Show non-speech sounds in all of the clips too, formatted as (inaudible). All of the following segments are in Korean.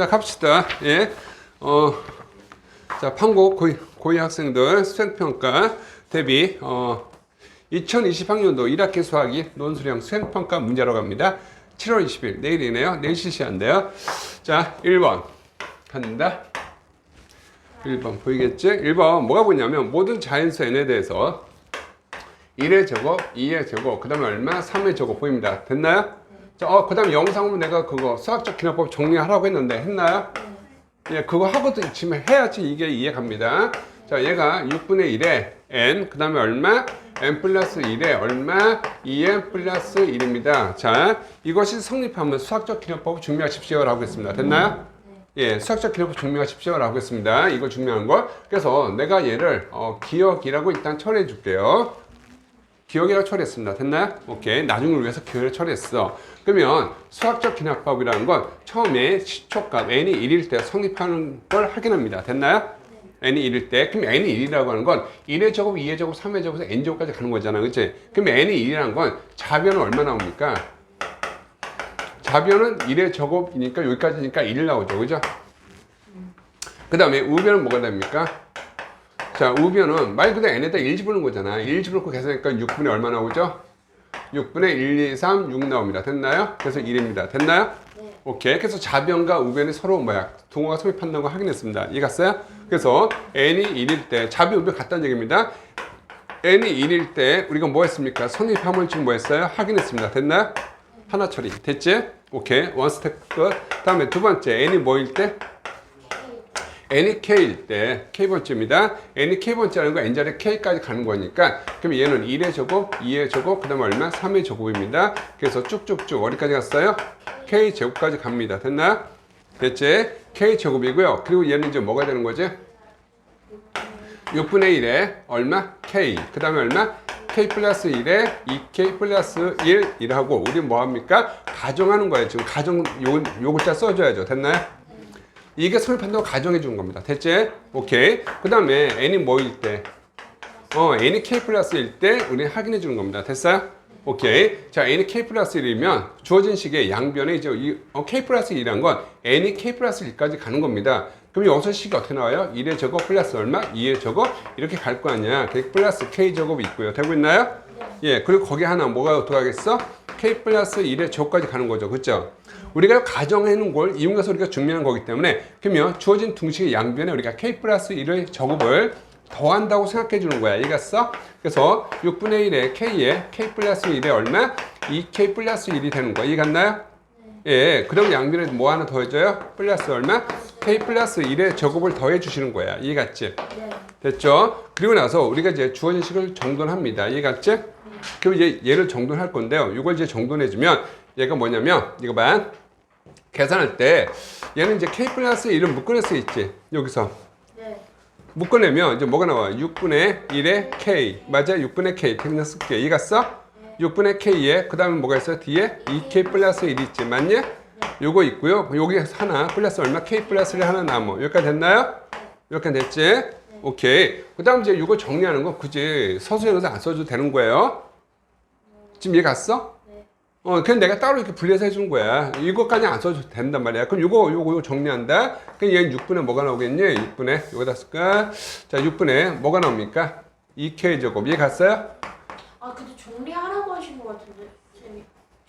자, 갑시다. 예. 어, 자, 판고 고위, 고위 학생들 수행평가 대비, 어, 2020학년도 1학기 수학이 논술형 수행평가 문제로 갑니다. 7월 20일, 내일이네요. 내일 실시한대요. 자, 1번. 간다. 1번 보이겠지? 1번 뭐가 보냐면 모든 자연수 n에 대해서 1의 제곱, 2의 제곱, 그 다음에 얼마? 3의 제곱 보입니다. 됐나요? 자, 어, 그 다음에 영상으로 내가 그거 수학적 기능법 정리하라고 했는데 했나요? 예, 그거 하고도 지금 해야지 이게 이해갑니다. 자, 얘가 6분의 1에 n, 그 다음에 얼마? n 플러스 1에 얼마? 2n 플러스 1입니다. 자, 이것이 성립하면 수학적 기능법 증명하십시오 라고 했습니다. 됐나요? 예, 수학적 기록부 증명하십시오 라고 했습니다. 이거 중요한 걸. 그래서 내가 얘를 어, 기억이라고 일단 처리해 줄게요. 기억이라고 처리했습니다. 됐나요? 오케이. 나중을 위해서 기억을 처리했어. 그러면 수학적 기납법이라는 건 처음에 시초값 n이 1일 때 성립하는 걸 확인합니다. 됐나요? n이 1일 때. 그럼 n이 1이라고 하는 건 1의 제곱, 2의 제곱, 3의 제곱에서 n 제곱까지 가는 거잖아. 그치? 그럼 n이 1이라는 건 자변은 얼마 나옵니까? 자변은 1의 제곱이니까 여기까지니까 1 나오죠. 그죠? 그 다음에 우변은 뭐가 됩니까? 자, 우변은 말 그대로 n에다 1 집어넣은 거잖아. 1 집어넣고 계산하니까 6분의 얼마 나오죠? 6분의 1, 2, 3, 6 나옵니다. 됐나요? 그래서 1입니다. 됐나요? 오케이. 그래서 자변과 우변이 서로 뭐야? 동호가 섭입한다는 거 확인했습니다. 이해갔어요? 그래서 n이 1일 때 자변, 우변 같다는 얘기입니다. n이 1일 때 우리가 뭐 했습니까? 성립함을 지금 뭐 했어요? 확인했습니다. 됐나요? 하나 처리. 됐지? 오케이. 원 스텝 끝. 다음에 두 번째, n이 뭐일 때? N이 k일 때, k번째입니다. n이 k번째라는 건 n자리 k까지 가는 거니까, 그럼 얘는 1의 제곱, 2의 제곱, 그 다음에 얼마? 3의 제곱입니다. 그래서 쭉쭉쭉 어디까지 갔어요? k 제곱까지 갑니다. 됐나요? 됐지? k 제곱이고요. 그리고 얘는 이제 뭐가 되는 거지? 6분의 1에 얼마? k. 그 다음에 얼마? k 플러스 1에 2k 플러스 1 이라고 우리 뭐 합니까? 가정하는 거예요. 지금 가정 요, 요 글자 써줘야죠. 됐나요? 이게 성립한다고 가정해 주는 겁니다. 됐지? 오케이. 그 다음에 n이 뭐일 때? 어, n이 k 플러스 1일 때 우리 확인해 주는 겁니다. 됐어요? 오케이. 자, n이 k 플러스 1이면 주어진 식의 양변에 이제 이, 어, k 플러스 1이란 건 n이 k 플러스 1까지 가는 겁니다. 그럼 여기서 식이 어떻게 나와요? 1의 제곱 플러스 얼마? 2의 제곱? 이렇게 갈 거 아니야. 그 플러스 k 제곱이 있고요. 되고 있나요? 예. 그리고 거기 하나 뭐가 어떻게 하겠어? k 플러스 1의 제곱까지 가는 거죠. 그죠? 우리가 가정해 놓은 걸 이용해서 우리가 증명한 거기 때문에 그러면 주어진 둥식의 양변에 우리가 k 플러스 1의 제곱을 더한다고 생각해 주는 거야. 이해갔어? 그래서 6분의 1에 k에 k 플러스 1에 얼마? 2k 플러스 1이 되는 거야. 이해갔나요? 예, 그럼 양변에 뭐 하나 더해줘요? 플러스 얼마? k 플러스 1의 제곱을 더해 주시는 거야. 이해갔지? 됐죠? 그리고 나서 우리가 이제 주어진 식을 정돈합니다. 이해갔지? 그리고 이제 얘를 정돈할 건데요. 이걸 이제 정돈해주면 얘가 뭐냐면 이거 봐. 계산할 때 얘는 이제 k 플러스 1을 묶어낼 수 있지. 여기서 네. 묶어내면 이제 뭐가 나와? 6분의 1의 k 맞아? 6분의 k 그냥 쓸게. 이해 갔어? 6분의 k에 그 다음에 뭐가 있어? 뒤에 2k 플러스 1이 있지. 맞니? 요거 있고요. 여기 하나 플러스 얼마? k 플러스 1 하나 남어. 여기까지 됐나요? 여기까지 됐지? 오케이. 그 다음 이제 이거 정리하는 거 굳이 서술형에서 안 써줘도 되는 거예요. 지금 이해 갔어? 네. 어, 그냥 내가 따로 이렇게 분리해서 해준 거야. 이거까지 안 써줘도 된단 말이야. 그럼 이거, 요거, 요거 정리한다? 그럼 얘는 6분의 뭐가 나오겠니? 6분의, 여기다 쓸까? 자, 6분의 뭐가 나옵니까? 2k 제곱. 이해 갔어요? 아 근데 정리하라고 하신 것 같은데 쌤이.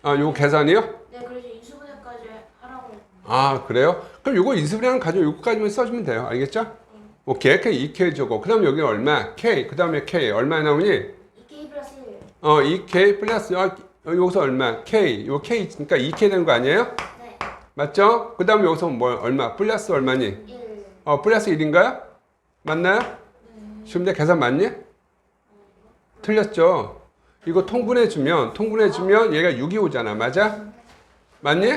아, 요거 계산이요? 네 그래서 인수분해까지 하라고. 아, 그래요? 그럼 요거 인수분해하는 가지고 요거까지만 써주면 돼요. 알겠죠? 오케이. 그 2k 제곱. 그 다음 여기 얼마? k. 그 다음에 k. 얼마 나오니? 2K 플러스 1. 어, 2k 플러스, 아, 여기서 얼마? k. 요 k 있으니까 2k 되는 거 아니에요? 네. 맞죠? 그 다음에 여기서 뭐, 얼마? 플러스 얼마니? 1. 어, 플러스 1인가요? 맞나요? 지금 내 계산 맞니? 틀렸죠? 이거 통분해주면, 통분해주면 얘가 6이 오잖아. 맞아? 맞니?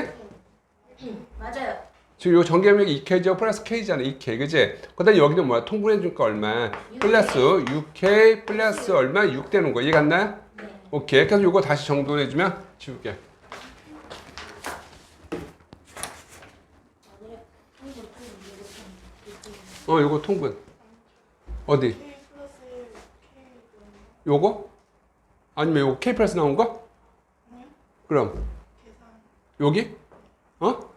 맞아요. 지금 요 전개명이 2K죠? 플러스 K잖아. 2K. 그지? 그 다음에 여기는 뭐야? 통분해주니까 얼마? 플러스 6K 플러스 얼마? 6 되는 거. 이해 갔나요? 네. 오케이. 그래서 요거 다시 정돈해주면 지울게. 어, 요거 통분. 어디? 요거? 아니면 요거 K 플러스 나온 거? 그럼 여기? 어?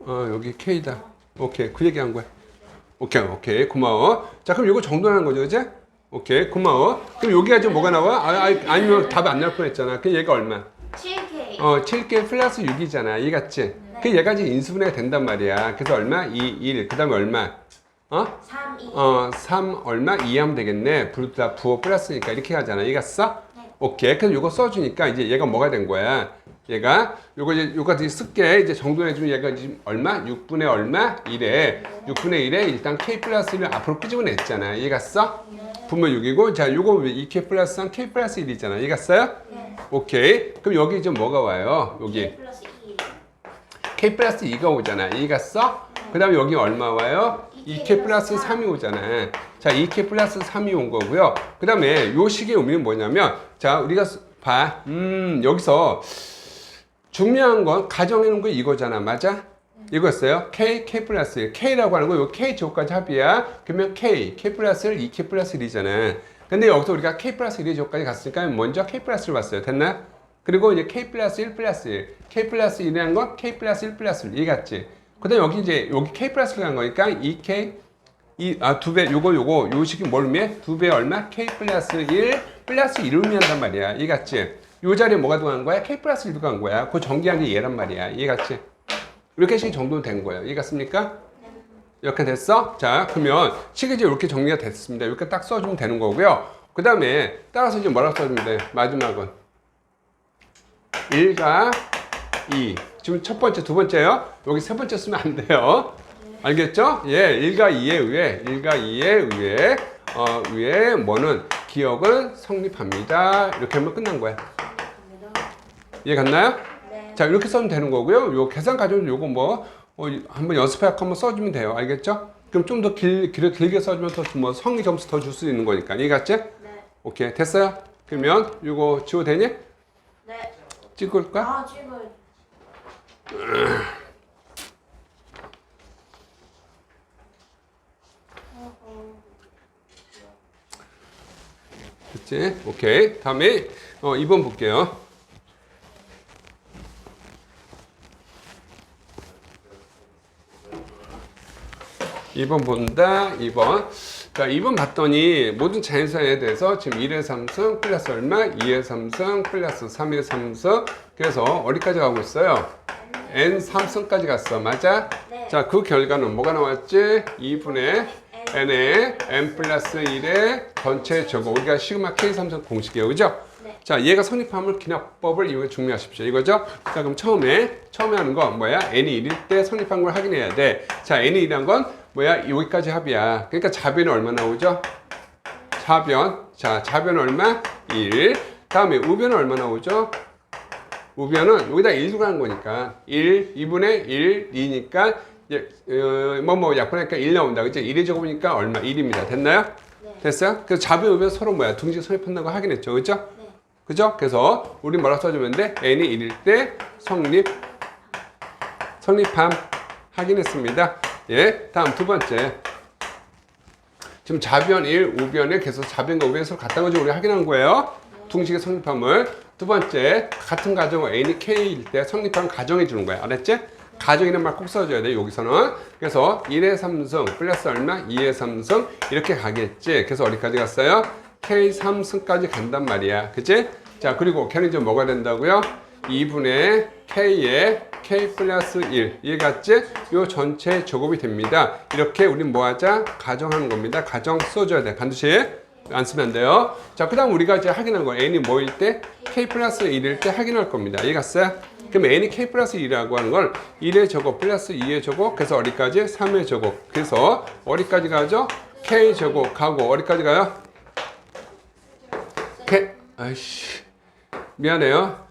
어 여기 K다. 오케이 그 얘기 한 거야. 오케이 오케이 고마워. 자 그럼 이거 정돈하는 거죠, 그지? 오케이 고마워. 그럼 여기가 지금 뭐가 나와? 아, 아 아니면 답이 안 나올 뻔했잖아. 그 얘가 얼마? 7K. 어 7개 플러스 6이잖아. 이해갔지? 그 얘가 지금 인수분해가 된단 말이야. 그래서 얼마? 2, 1. 그 다음에 얼마? 어? 3, 2. 어, 3 얼마? 2 하면 되겠네. 부르다 부호 플러스니까 이렇게 하잖아. 이해갔어? 네. 오케이. 그래서 이거 써주니까 이제 얘가 뭐가 된 거야? 얘가 요거 이제 되게 쓸게 이제 정돈해주면 얘가 지금 얼마? 6분의 얼마? 1에 6분의 1에 일단 k 플러스를 앞으로 끄집어냈잖아. 이해갔어? 분모 6이고 자 요거 2k 플러스 3 k 플러스 1이잖아. 이해갔어요? 네. 오케이. 그럼 여기 이제 뭐가 와요? 여기 K 플러스 2. k 플러스 2가 오잖아. 이해갔어? 그 다음에 여기 얼마 와요? 2k 플러스 3이 오잖아. 자, 2k 플러스 3이 온 거고요. 그 다음에 요 식의 의미는 뭐냐면, 자, 우리가 스- 봐. 음, 여기서 중요한 건 가정해놓은 거 이거잖아. 맞아? 이거였어요. k, k 플러스 1. k라고 하는 거, 요 k 제곱까지 합이야. 그러면 k, k 플러스 1, 2k 플러스 1이잖아. 근데 여기서 우리가 k 플러스 1의 제곱까지 갔으니까 먼저 k 플러스를 봤어요. 됐나? 그리고 이제 k 플러스 1 플러스 1. k 플러스 1이라는 건 k 플러스 1 플러스 1. 이해 갔지? 그 다음에 여기 이제 여기 k 플러스를 간 거니까 2k 이, 아, 두 배, 요거, 요거, 요 식이 뭘 의미해? 두 배 얼마? k 플러스 1 플러스 1을 의미한단 말이야. 이해갔지? 요 자리에 뭐가 들어간 거야? k 플러스 1도 간 거야. 그 정기한 게 얘란 말이야. 이해갔지? 이렇게 식이 정돈된 거예요. 이해갔습니까? 이렇게 됐어? 자, 그러면 식이 이제 이렇게 정리가 됐습니다. 이렇게 딱 써주면 되는 거고요. 그 다음에 따라서 이제 뭐라고 써주면 돼? 마지막은 1과 2. 지금 첫 번째, 두 번째요. 여기 세 번째 쓰면 안 돼요. 알겠죠? 예, 1과 2에 의해, 1과 2에 의해, 어, 의해 뭐는 기억은 성립합니다. 이렇게 하면 끝난 거야. 이해 갔나요? 네. 자, 이렇게 써면 되는 거고요. 요 계산 가져온 요거 뭐, 어, 한번 연습해 갖고 한번 써주면 돼요. 알겠죠? 그럼 좀 더 길, 길, 길게 써주면 더뭐 성의 점수 더 줄 수 있는 거니까. 이해 갔지? 네. 오케이. 됐어요? 그러면 요거 지워 되니? 네. 찍을 거야? 아, 지금. (laughs) 됐지? 오케이. 다음에 어, 2번 볼게요. 2번 본다. 2번. 자, 2번 봤더니 모든 자연수에 대해서 지금 1의 3승 플러스 얼마? 2의 3승 플러스 3의 3승. 그래서 어디까지 가고 있어요? n 3승까지 갔어. 맞아? 네. 자, 그 결과는 뭐가 나왔지? 2분의 n의 n 플러스 1의 전체 제곱. 우리가 시그마 k 3승 공식이에요. 그죠? 네. 자, 얘가 성립함을 기납법을 이용해 증명하십시오. 이거죠? 자, 그럼 처음에, 처음에 하는 건 뭐야? n이 1일 때 성립한 걸 확인해야 돼. 자, n이 1이란 건 뭐야? 여기까지 합이야. 그러니까 자변이 얼마 나오죠? 자변. 자, 자변 얼마? 1. 다음에 우변은 얼마 나오죠? 우변은 여기다 1 들어가는 거니까 1, 2분의 1, 2니까 뭐 뭐 약분하니까 1 나온다. 그죠? 1이 적으니까 얼마? 1입니다. 됐나요? 네. 됐어요? 그래서 자변, 우변 서로 뭐야? 둥지 성립한다고 확인했죠. 그죠? 네. 그죠? 그래서 우리 뭐라 써주면 돼? n이 1일 때 성립 성립함 확인했습니다. 예, 다음 두 번째. 지금 자변 1, 우변에 계속 자변과 우변이 서로 같다는 거지 우리 확인한 거예요. 둥식의 성립함을 두 번째 같은 가정을 n이 k일 때 성립한 가정해 주는 거야. 알았지? 가정이라는 말꼭 써줘야 돼 여기서는 그래서 1의 3승 플러스 얼마? 2의 3승 이렇게 가겠지 그래서 어디까지 갔어요? k 3승까지 간단 말이야 그치? 자 그리고 이제 뭐가 된다고요? 2분의 k의 k 플러스 1 이해갔지? 요 전체 제곱이 됩니다 이렇게 우린 뭐하자? 가정하는 겁니다 가정 써줘야 돼 반드시 안 쓰면 안 돼요. 자, 그 다음 우리가 이제 확인한 거 n이 뭐일 때? k 플러스 1일 때 확인할 겁니다. 이해갔어요? 그럼 n이 k 플러스 1이라고 하는 걸 1의 제곱 플러스 2의 제곱 그래서 어디까지? 3의 제곱 그래서 어디까지 가죠? k 제곱 가고 어디까지 가요? k 아이씨 미안해요.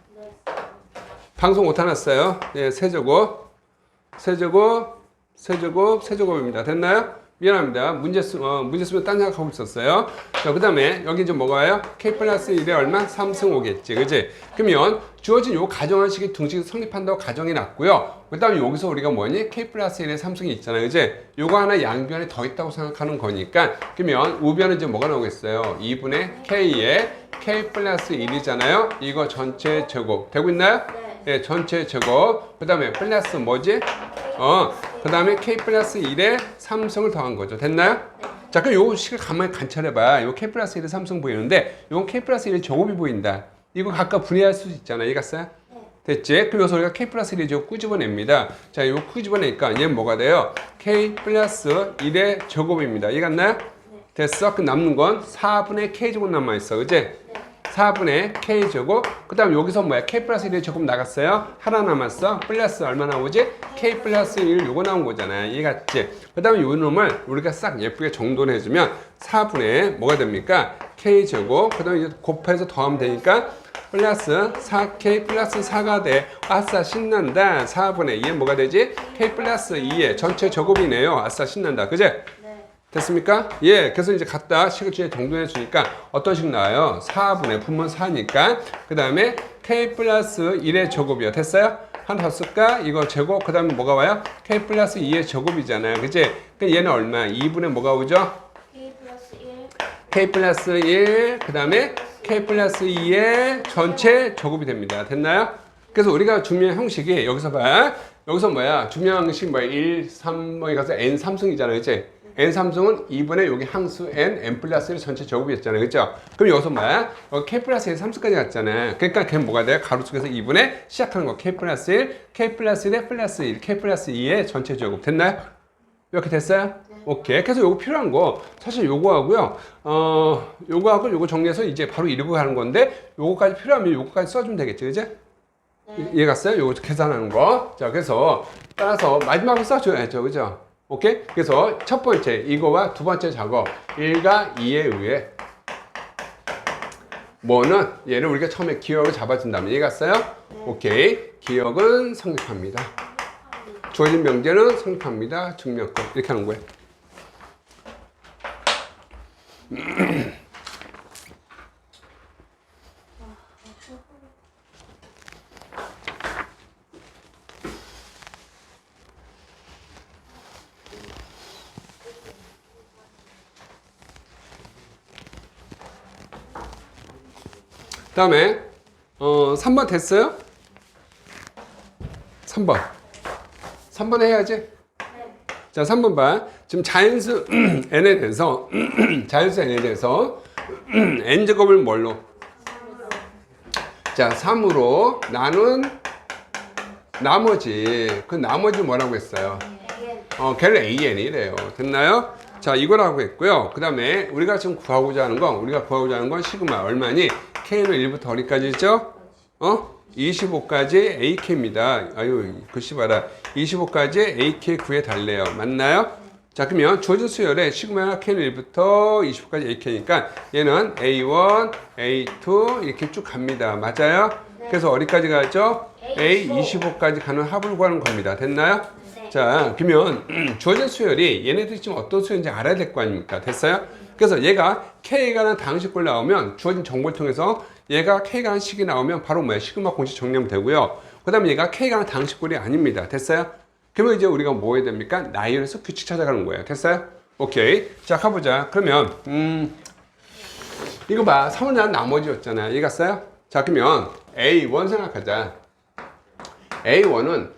방송 못 해놨어요. 네, 세제곱 세제곱 세제곱 세제곱입니다. 됐나요? 미안합니다. 문제 쓰, 어, 문제 쓰면 딴 생각하고 있었어요. 자, 그 다음에 여기 이제 뭐가요? k 플러스 1에 얼마? 3승 오겠지. 그지? 그러면 주어진 요 가정한 식이 둥식이 성립한다고 가정이 났고요. 그 다음에 여기서 우리가 뭐니? k 플러스 1에 3승이 있잖아요. 그지? 요거 하나 양변에 더 있다고 생각하는 거니까 그러면 우변은 이제 뭐가 나오겠어요? 2분의 k에 k 플러스 1이잖아요. 이거 전체 제곱. 되고 있나요? 네. 예, 전체 제곱. 그 다음에 플러스 뭐지? 어, 그 다음에 K 플러스 1에 삼성을 더한 거죠. 됐나요? 네. 자, 그럼 요 식을 가만히 관찰해봐. 요 K 플러스 1에 삼성 보이는데, 요건 K 플러스 1의 제곱이 보인다. 이거 각각 분해할 수 있잖아. 이해갔어요? 네. 됐지? 그럼 여기서 우리가 K 플러스 1의 제곱 끄집어냅니다. 자, 요 끄집어내니까 얘는 뭐가 돼요? K 플러스 1의 제곱입니다. 이해갔나요? 됐어? 그 남는 건 4분의 K 제곱 남아있어. 그지? 네. 4분의 K 제곱. 그 다음 여기서 뭐야? K 플러스 1의 제곱 나갔어요? 하나 남았어? 플러스 얼마 나오지? K 플러스 1 요거 나온 거잖아. 이해갔지? 그 다음에 요 놈을 우리가 싹 예쁘게 정돈해 주면 4분의 뭐가 됩니까? K 제곱. 그 다음에 이제 곱해서 더하면 되니까 플러스 4K 플러스 4가 돼. 아싸 신난다. 4분의 2에 뭐가 되지? K 플러스 2의 전체 제곱이네요. 아싸 신난다. 그제? 네. 됐습니까? 예, 그래서 이제 갖다 식을 주에 정돈해 주니까 어떤 식 나와요? 4분의 분문 4니까 그 다음에 k 플러스 1의 제곱이요. 됐어요? 하나 더 쓸까? 이거 제곱 그 다음에 뭐가 와요? k 플러스 2의 제곱이잖아요. 그치? 그 얘는 얼마? 2분의 뭐가 오죠? K 플러스 1. k 플러스 1, 그 다음에 k 플러스 2의 전체 제곱이 됩니다. 됐나요? 그래서 우리가 중요한 형식이 여기서 봐. 여기서 뭐야? 중요한 형식 뭐야? 1, 3, 뭐 가서 n 삼승이잖아요. 그치? N 삼승은 2분의 여기 항수 n, n 플러스 1 전체 제곱이었잖아요. 그죠? 그럼 여기서 뭐야? 여기 k 플러스 1 3승까지 갔잖아요. 그러니까 걔 뭐가 돼요? 가로 속에서 2분의 시작하는 거. k 플러스 1, k 플러스 1의 플러스 1, k 플러스 2의 전체 제곱. 됐나요? 이렇게 됐어요? 오케이. 그래서 요거 필요한 거 사실 요거 하고요. 어, 요거 하고 요거 정리해서 이제 바로 이러고 가는 건데 요거까지 필요하면 요거까지 써주면 되겠죠, 이제? 네. 이해 갔어요? 요거 계산하는 거. 자, 그래서 따라서 마지막으로 써줘야죠, 그죠? 오케이? 그래서 첫 번째 이거와 두 번째 작업 1과 2에 의해 뭐는 얘를 우리가 처음에 기억을 잡아준다면 이해 갔어요? 오케이. 기억은 성립합니다. 주어진 명제는 성립합니다. 증명권 이렇게 하는 거예요. (clears throat) 다음에 어 3번 됐어요? 3번. 3번 해야지. 네. 자, 3번 봐. 지금 자연수 (clears throat) n에 대해서 (clears throat) 자연수 n에 대해서 (clears throat) n 제곱을 뭘로? 자, 3으로 나눈 나머지 그 나머지 뭐라고 했어요? 네. 어, 걔를 AN이래요. 됐나요? 자, 이거라고 했고요. 그 다음에 우리가 지금 구하고자 하는 건, 우리가 구하고자 하는 건 시그마 얼마니? K는 1부터 어디까지죠? 어? 25까지 AK입니다. 아유, 글씨 봐라. 25까지 AK 구해 달래요. 맞나요? 자, 그러면 주어진 수열에 시그마 K는 1부터 25까지 AK니까 얘는 A1, A2 이렇게 쭉 갑니다. 맞아요? 그래서 어디까지 가죠? A25까지 가는 합을 구하는 겁니다. 됐나요? 네. 자, 그러면 (clears throat) 주어진 수열이 얘네들이 지금 어떤 수열인지 알아야 될 거 아닙니까? 됐어요? 그래서 얘가 K가 는 당식꼴 나오면 주어진 정보를 통해서 얘가 K가 는 식이 나오면 바로 뭐야? 시그마 공식 정리하면 되고요. 그 다음에 얘가 K가 는 당식꼴이 아닙니다. 됐어요? 그러면 이제 우리가 뭐 해야 됩니까? 나열해서 규칙 찾아가는 거예요. 됐어요? 오케이. 자, 가보자. 그러면, 음, 이거 봐. 서운한 나머지였잖아. 이해 갔어요? 자, 그러면 A1 생각하자. A1은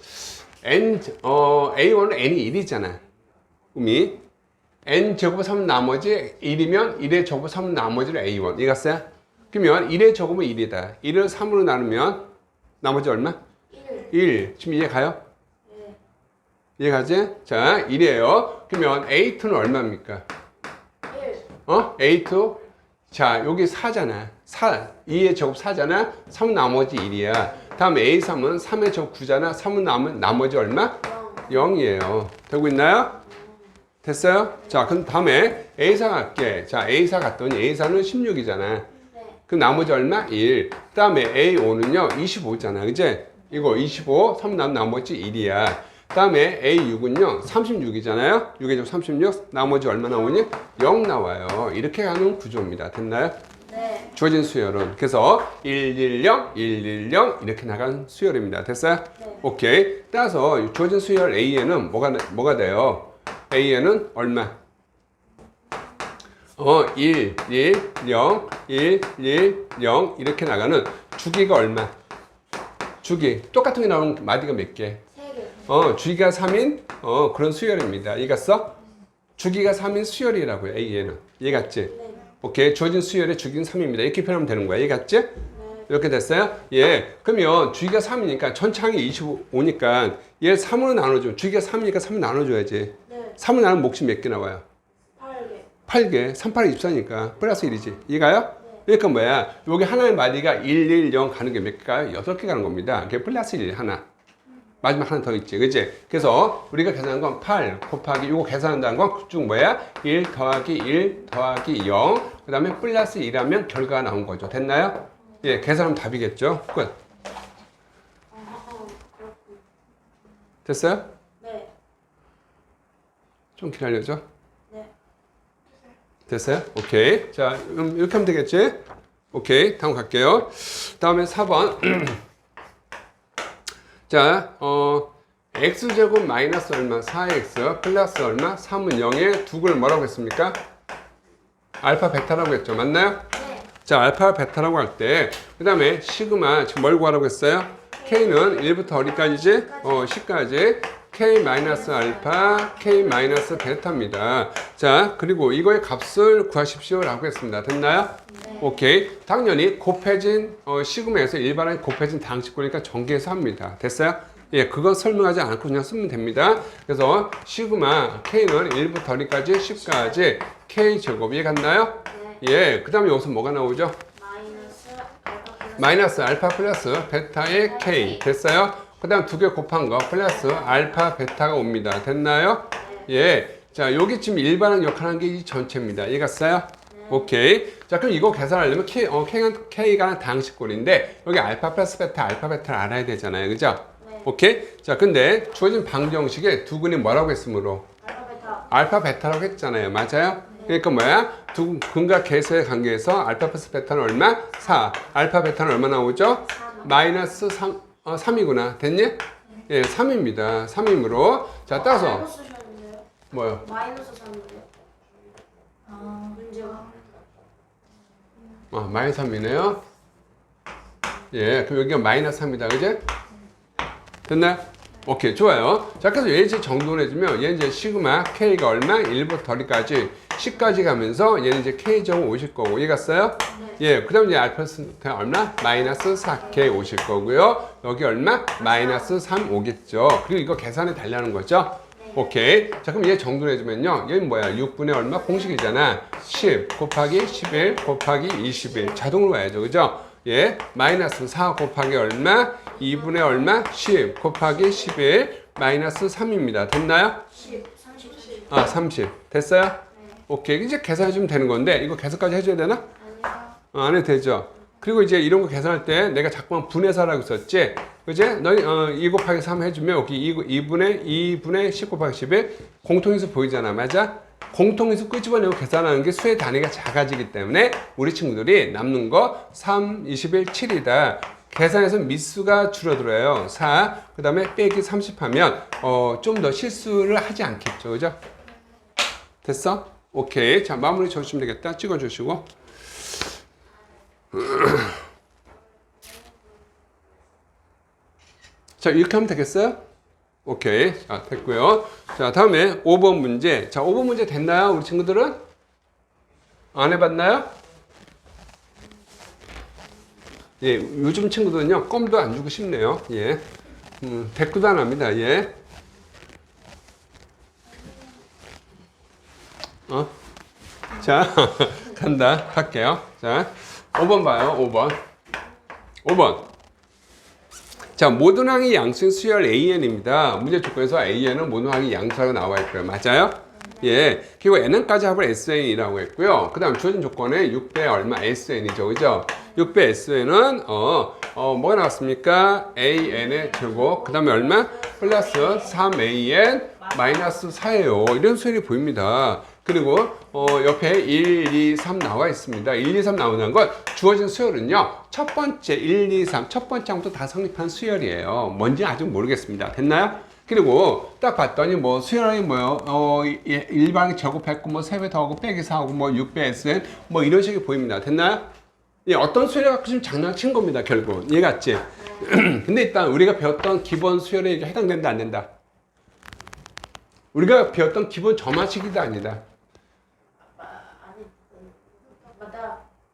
n 어 A1은 n이 1이잖아. 음이 n 제곱 3 나머지 1이면 1의 제곱 3 나머지를 A1. 이해갔어요? 그러면 1의 제곱은 1이다. 1을 3으로 나누면 나머지 얼마? 1. 1. 지금 이해 가요? 네. 이해가지? 자, 1이에요. 그러면 A2는 얼마입니까? 1. 어? A2? 자, 여기 4잖아. 4. 2의 제곱 4잖아. 3 나머지 1이야. 다음 A3은 3의 제곱 9잖아. 3은 남은 나머지 얼마? 0. 0이에요. 되고 있나요? 됐어요? 자, 그럼 다음에 A4 갈게. 자, A4 갔더니 A4는 16이잖아. 네. 그럼 나머지 얼마? 1. 그 다음에 A5는요, 25잖아. 그제? 이거 25, 3 남, 나머지 1이야. 그 다음에 A6은요, 36이잖아요. 6에 좀 36, 나머지 얼마 나오니? 0 나와요. 이렇게 가는 구조입니다. 됐나요? 네. 주어진 수열은. 그래서 110, 110 이렇게 나간 수열입니다. 됐어요? 네. 오케이. 따라서 주어진 수열 A에는 뭐가, 뭐가 돼요? A에는 얼마? 어, 1, 1, 0, 1, 1, 0 이렇게 나가는 주기가 얼마? 주기. 똑같은 게 나오는 마디가 몇 개? 3개. 어, 주기가 3인 어, 그런 수열입니다. 이해갔어? 주기가 3인 수열이라고요. A에는. 이해갔지? 네. 오케이. 주어진 수열의 주기는 3입니다. 이렇게 표현하면 되는 거야. 이해갔지? 네. 이렇게 됐어요? 예. 그러면 주기가 3이니까 전창이 25니까 얘를 3으로 나눠줘. 주기가 3이니까 3을 나눠줘야지. 네. 3을 나누면 몫이 몇 개 나와요? 8개. 8개. 3, 8이 24니까 플러스 1이지. 이해가요? 네. 그러니까 뭐야? 여기 하나의 마디가 1, 1, 0 가는 게 몇 개가요? 6개 가는 겁니다. 그게 플러스 1 하나. 마지막 하나 더 있지. 그지? 그래서 우리가 계산한 건 8 곱하기 요거 계산한다는 건 그쪽 뭐야? 1 더하기 1 더하기 0. 그 다음에 플러스 2라면 결과가 나온 거죠. 됐나요? 예, 계산하면 답이겠죠. 끝. 됐어요? 네. 좀 기다려줘. 네. 됐어요? 오케이. 자, 그럼 이렇게 하면 되겠지? 오케이. 다음 갈게요. 다음에 4번. (clears throat) 자, 어, x제곱 마이너스 얼마? 4x 플러스 얼마? 3은 0에 두글 뭐라고 했습니까? 알파 베타라고 했죠. 맞나요? 네. 자, 알파 베타라고 할 때, 그 다음에 시그마, 지금 뭘 구하라고 했어요? K는 1부터 어디까지지? 어, 10까지. K 마이너스 알파, K 마이너스 베타입니다. 자, 그리고 이거의 값을 구하십시오 라고 했습니다. 됐나요? 네. 오케이. 당연히 곱해진 어, 시그마에서 일반적인 곱해진 당식구니까 전개해서 합니다. 됐어요? 예, 그건 설명하지 않고 그냥 쓰면 됩니다. 그래서 시그마 K는 1부터 어디까지? 10까지 K 제곱 이해갔나요? 네. 예, 그 다음에 여기서 뭐가 나오죠? 마이너스 알파 플러스 마이너스 알파 플러스 베타의 K 됐어요? 그 다음 두 개 곱한 거 플러스 알파 베타가 옵니다. 됐나요? 예. 자, 여기 지금 일반항 역할하는 게 이 전체입니다. 이해갔어요? 오케이. 자, 그럼 이거 계산하려면 K, 어, K가, K가 당식꼴인데 여기 알파 플러스 베타, 알파 베타를 알아야 되잖아요. 그죠? 네. 오케이. 자, 근데 주어진 방정식에 두 근이 뭐라고 했으므로? 알파 베타. 알파 베타라고 했잖아요. 맞아요? 그러니까 뭐야? 두 근과 계수의 관계에서 알파 플러스 베타는 얼마? 4. 알파 베타는 얼마 나오죠? 3. 마이너스 3, 어, 3이구나. 됐니? 예, 3입니다. 3이므로. 자, 따서. 쓰셨는데요? 뭐요? 마이너스 3인데요? 아, 문제가. 어, 마이너스 3이네요. 예, 그럼 여기가 마이너스 3이다. 그지? 됐나요? 오케이, 좋아요. 자, 그래서 얘 이제 정돈해주면 얘 이제 시그마 K가 얼마? 1부터 더리까지 10까지 가면서 얘는 이제 K제곱 오실 거고. 이해 갔어요? 예, 그 다음 이제 알파스 얼마? 마이너스 4K 오실 거고요. 여기 얼마? 마이너스 3 오겠죠. 그리고 이거 계산해 달라는 거죠. 오케이. 자, 그럼 얘 정돈해 주면요. 얘는 뭐야? 6분의 얼마? 공식이잖아. 10 곱하기 11 곱하기 21. 자동으로 와야죠. 그죠? 예. 마이너스 4 곱하기 얼마? 2분의 얼마? 10 곱하기 11 마이너스 3입니다. 됐나요? 10, 30. 아, 30. 됐어요? 오케이. 이제 계산해주면 되는 건데, 이거 계산까지 해줘야 되나? 어, 안 해도 되죠. 그리고 이제 이런 거 계산할 때 내가 자꾸만 분해사라고 썼지. 그지? 너희, 어, 2 곱하기 3 해주면 여기 2, 분의 2분의 10 곱하기 11 공통인수 보이잖아. 맞아? 공통인수 끄집어내고 계산하는 게 수의 단위가 작아지기 때문에 우리 친구들이 남는 거 3, 21, 7이다. 계산해서 미수가 줄어들어요. 4, 그 다음에 빼기 30 하면, 어, 좀 더 실수를 하지 않겠죠. 그죠? 됐어? 오케이. 자, 마무리 줘주시면 되겠다. 찍어주시고. (clears throat) 자, 이렇게 하면 되겠어요? 오케이. 자, 됐고요. 자, 다음에 5번 문제. 자, 5번 문제 됐나요? 우리 친구들은? 안 해봤나요? 예, 요즘 친구들은요, 껌도 안 주고 싶네요. 예. 음, 대꾸도 안 합니다. 예. 어? 자, (laughs) 간다. 갈게요. 자, 5번 봐요. 5번. 5번. 자, 모든 항이 양수인 수열 AN입니다. 문제 조건에서 AN은 모든 항이 양수라고 나와 있고요. 맞아요? 예. 그리고 N은까지 합을 SN이라고 했고요. 그 다음 주어진 조건에 6배 얼마 SN이죠. 그죠? 6배 SN은, 어, 어, 뭐가 나왔습니까? AN의 제곱. 그 다음에 얼마? 플러스 3AN 마이너스 4예요. 이런 수열이 보입니다. 그리고 어, 옆에 1, 2, 3 나와 있습니다. 1, 2, 3 나오는 건 주어진 수열은요. 첫 번째 1, 2, 3, 첫 번째 항부터 다 성립한 수열이에요. 뭔지 아직 모르겠습니다. 됐나요? 그리고 딱 봤더니 뭐 수열이 뭐요? 어, 예, 일반이 제곱했고 뭐 3배 더하고 빼기 4하고 뭐 6배 SN 뭐 이런 식이 보입니다. 됐나요? 예, 어떤 수열을 갖고 지금 장난친 겁니다. 결국. 이해 갔지? (clears throat) 근데 일단 우리가 배웠던 기본 수열에 해당된다 안 된다? 우리가 배웠던 기본 점화식이도 아니다. 아, 아니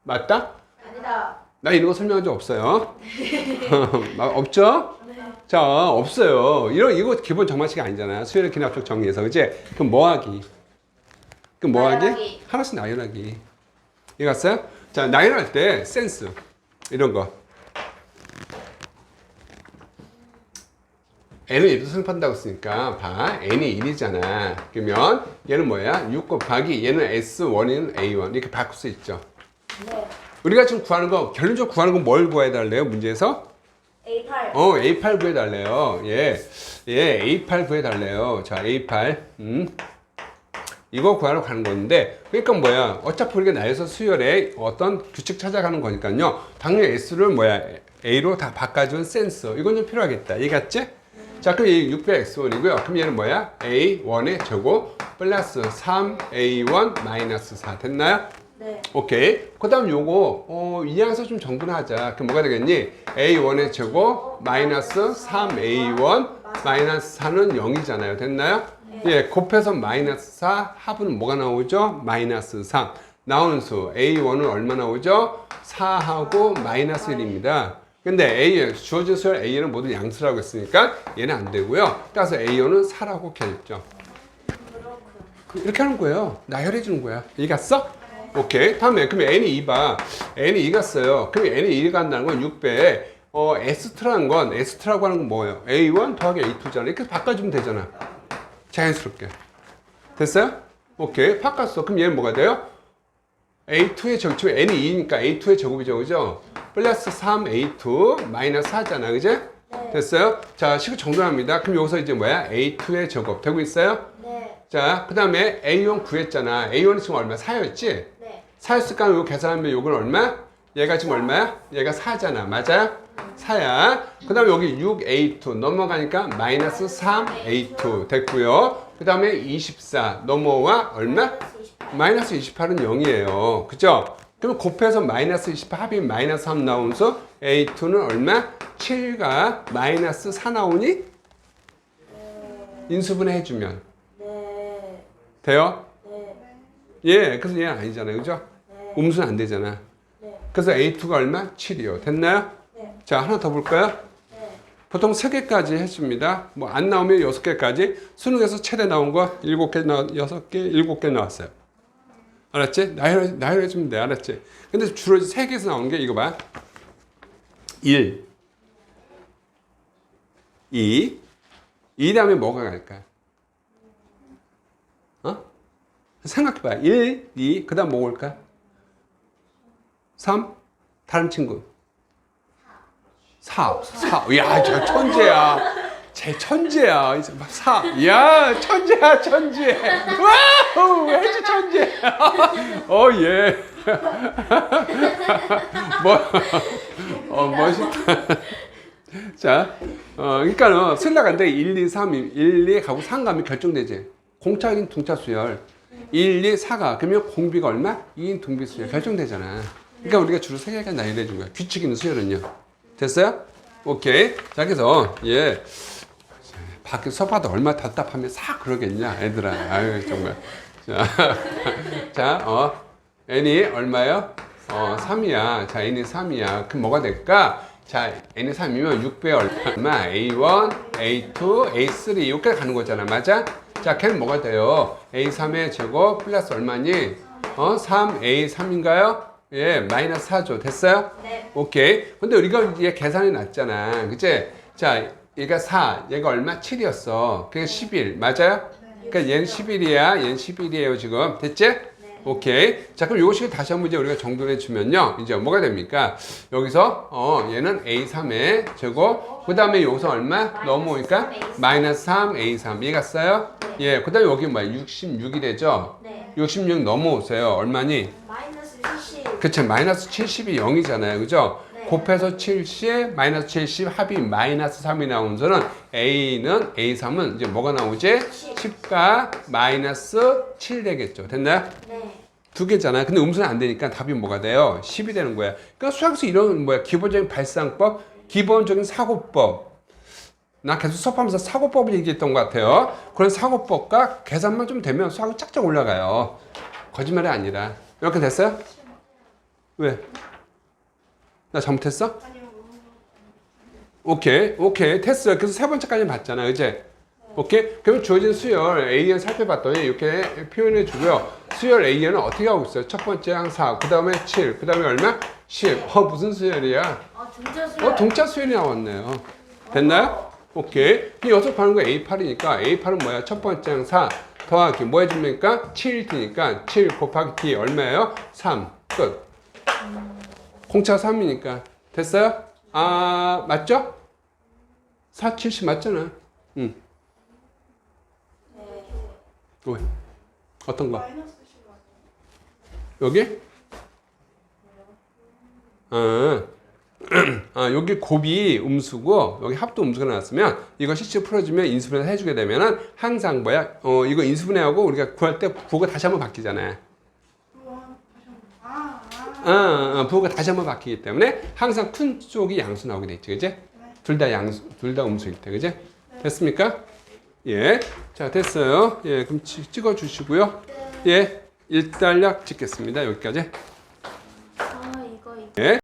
맞다? 아니다 나 이런 거 설명한 적 없어요. 아, (laughs) 없죠? 자, 없어요. 이런 이거 기본 정말식이 아니잖아. 수열의 기납적 정리에서 그지? 그럼 뭐 하기? 그럼 뭐 하기? 나열하기. 하나씩 나열하기. 이해갔어요? 자, 나열할 때 센스 이런 거. n을 1로 승판다고 했으니까 봐. n이 1이잖아. 그러면 얘는 뭐야? 6 곱하기 얘는 s1인 a1 이렇게 바꿀 수 있죠. 네 우리가 지금 구하는 거 결론적으로 구하는 건 뭘 구해달래요? 문제에서? A8 어 A8 구해달래요. 예, 예 A8 구해달래요. 자 A8 음. 이거 구하러 가는 건데 그러니까 뭐야? 어차피 우리가 나에서 수열의 어떤 규칙 찾아가는 거니까요. 당연히 S를 뭐야? A로 다 바꿔준 센서 이건 좀 필요하겠다. 이해갔지? 자 그럼 이 6배 X1이고요. 그럼 얘는 뭐야? A1의 제곱 플러스 3A1 마이너스 4 됐나요? 네 오케이. 그 다음 요거, 어, 이항서 좀 정분을 하자. 그럼 뭐가 되겠니? A1의 제곱, 마이너스 3A1, 마이너스 4는 0이잖아요. 됐나요? 예, 곱해서 마이너스 4, 합은 뭐가 나오죠? 마이너스 3. 나오는 수, A1은 얼마 나오죠? 4하고 마이너스 1입니다. 근데 A, 주어진 수열 A는 모두 양수라고 했으니까 얘는 안 되고요. 따라서 A1은 4라고 겠죠. 그렇군 이렇게 하는 거예요. 나열해 주는 거야. 이해갔어? 오케이. 다음에 그럼 n이 2봐. n이 2 갔어요. 그럼 n이 2 간다는 건 6배. 어, 에스트라는 건 에스트라고 하는 건 뭐예요? a1 더하기 a2잖아. 이렇게 바꿔주면 되잖아. 자연스럽게. 됐어요? 오케이. 바꿨어. 그럼 얘는 뭐가 돼요? a2의 제곱, n이 2니까 a2의 제곱이죠. 그죠? 플러스 3a2 마이너스 4잖아. 그지? 네. 됐어요? 자, 식을 정돈합니다. 그럼 여기서 이제 뭐야? a2의 제곱 되고 있어요? 네 자, 그 다음에 A1 구했잖아. A1이 지금 얼마? 4였지? 네. 4였으니까 이거 계산하면 이건 얼마? 얘가 지금 얼마야? 얘가 4잖아. 맞아요? 4야. 그 다음에 여기 6A2 넘어가니까 마이너스 3A2 됐고요. 그 다음에 24 넘어와 얼마? 마이너스 마이너스 28 28은 0이에요. 그죠? 그러면 곱해서 마이너스 28 합이 마이너스 3 나오면서 A2는 얼마? 7가 마이너스 4 나오니? 인수분해 해주면. 네 돼요? 네 예, 그래서 얘는 아니잖아요. 그죠? 네. 음수는 안 되잖아. 네. 그래서 A2가 얼마? 7이요. 됐나요? 네. 자, 하나 더 볼까요? 네. 보통 3개까지 했습니다. 뭐 안 나오면 6개까지. 수능에서 최대 나온 거 7개, 나, 6개, 7개 나왔어요. 알았지? 나열해, 나열해주면 돼. 알았지? 근데 주로 3개에서 나온 게 이거 봐. 1, 2, 이 다음에 뭐가 갈까? 어? 생각해봐. 1, 2, 그 다음 뭐 올까? 3, 다른 친구. 4, 4. 야, 저 천재야. 제 천재야. 이제 막 4. 야, 천재야, 천재. 와우, 해주 천재. (laughs) 어, 예. (laughs) 뭐, 어, 멋있다. (laughs) 자, 어, 그러니까는 슬라간데 1, 2, 3, 1, 2 가고 3 가면 결정되지. 공차인 둥차 수열. 1, 2, 4가 그러면 공비가 얼마? 2인 둥비 수열 결정되잖아. 그러니까 우리가 주로 세 개가 나열해 준 거야. 규칙 있는 수열은요. 됐어요? 오케이. 자, 그래서 예. 밖에 서봐도 얼마 답답하면 싹 그러겠냐, 애들아. 아유, 정말. 자, (laughs) 자, 어, n이 얼마요? 어, 3이야. 자, n이 3이야. 그럼 뭐가 될까? 자, n이 3이면 6배 얼마? a1, a2, a3 여기까지 가는 거잖아. 맞아? 자, 걔는 뭐가 돼요? a3의 제곱 플러스 얼마니? 어, 3a3인가요? 예, 마이너스 4죠. 됐어요? 네. 오케이. 근데 우리가 이게 계산이 났잖아. 그치? 자, 얘가 4, 얘가 얼마? 7이었어. 그게 11. 맞아요? 그러니까 얘는 11이야. 얘는 11이에요, 지금. 됐지? 오케이. 자, 그럼 식을 다시 한번 이제 우리가 정돈해 주면요. 이제 뭐가 됩니까? 여기서, 어, 얘는 A3의 제곱. 그 다음에 여기서 얼마? 넘어오니까 마이너스 3, A3. 이해 갔어요? 예. 그 다음에 여기 뭐야? 66이 되죠? 네. 66 넘어오세요. 얼마니? 마이너스 70 그쵸 마이너스 70이 0이잖아요 그죠 네. 곱해서 70 마이너스 70 합이 마이너스 3이 나오면서는 A는 A3은 이제 뭐가 나오지 10가 마이너스 7 되겠죠 됐나요 네. 두 개잖아요 근데 음수는 안 되니까 답이 뭐가 돼요 10이 되는 거야 그러니까 수학에서 이런 뭐야 기본적인 발상법 기본적인 사고법 나 계속 수업하면서 사고법을 얘기했던 것 같아요. 그런 사고법과 계산만 좀 되면 수학이 쫙쫙 올라가요. 거짓말이 아니라. 이렇게 됐어요? 왜? 나 잘못했어? 오케이, 오케이, 됐어요. 그래서 세 번째까지 봤잖아, 이제. 오케이? 그럼 주어진 수열 AN 살펴봤더니 이렇게 표현해 주고요. 수열 AN은 어떻게 하고 있어요? 첫 번째 항 4, 그 다음에 7, 그 다음에 얼마? 10. 어, 무슨 수열이야? 아 진짜 수요. 어, 동차 수열이 나왔네요. 됐나요? 오케이. 이 여섯 파는 거 A8이니까 A8은 뭐야? 첫 번째 항 4 더하기 뭐 해줍니까? 7T니까 7 곱하기 T 얼마예요? 3. 끝. 공차 3이니까. 됐어요? 아, 맞죠? 4, 70 맞잖아. 응. 왜? 어떤 거? 여기? 아, (clears throat) 아, 여기 곱이 음수고 여기 합도 음수가 나왔으면 이거 실제 풀어주면 인수분해 해주게 되면은 항상 뭐야? 어 이거 인수분해하고 우리가 구할 때 부호가 다시 한번 바뀌잖아요. 아, 아, 부호가 다시 한번 바뀌기 때문에 항상 큰 쪽이 양수 나오게 돼 있죠, 그제? 둘 다 양수, 둘 다 음수일 때, 그제? 됐습니까? 예, 자 됐어요. 예, 그럼 치- 찍어 주시고요. 예, 일단락 찍겠습니다. 여기까지. 아 이거 이거. 예.